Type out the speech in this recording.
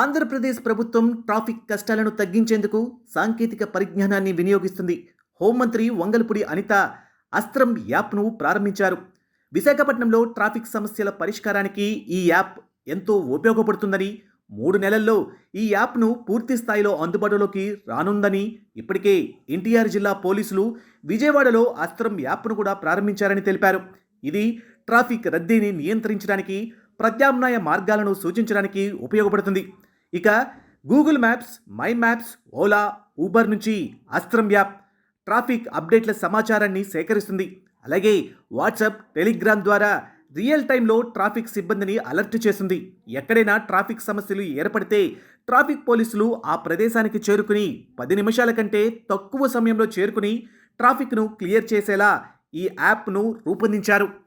ఆంధ్రప్రదేశ్ ప్రభుత్వం ట్రాఫిక్ కష్టాలను తగ్గించేందుకు సాంకేతిక పరిజ్ఞానాన్ని వినియోగిస్తుంది. హోంమంత్రి వంగలపూడి అనిత అస్త్రం యాప్ను ప్రారంభించారు. విశాఖపట్నంలో ట్రాఫిక్ సమస్యల పరిష్కారానికి ఈ యాప్ ఎంతో ఉపయోగపడుతుందని మూడు నెలల్లో ఈ యాప్ను పూర్తి స్థాయిలో అందుబాటులోకి రానుందని ఇప్పటికే ఎన్టీఆర్ జిల్లా పోలీసులు విజయవాడలో అస్త్రం యాప్ను కూడా ప్రారంభించారని తెలిపారు. ఇది ట్రాఫిక్ రద్దీని నియంత్రించడానికి ప్రత్యామ్నాయ మార్గాలను సూచించడానికి ఉపయోగపడుతుంది. ఇక Google Maps My Maps Ola Uber నుంచి అస్త్రం యాప్ ట్రాఫిక్ అప్డేట్ల సమాచారాన్ని సేకరిస్తుంది. అలాగే వాట్సాప్ టెలిగ్రామ్ ద్వారా రియల్ టైంలో ట్రాఫిక్ సిబ్బందిని అలర్ట్ చేస్తుంది. ఎక్కడైనా ట్రాఫిక్ సమస్యలు ఏర్పడితే ట్రాఫిక్ పోలీసులు ఆ ప్రదేశానికి చేరుకుని పది నిమిషాల కంటే తక్కువ సమయంలో చేరుకుని ట్రాఫిక్ను క్లియర్ చేసేలా ఈ యాప్ను రూపొందించారు.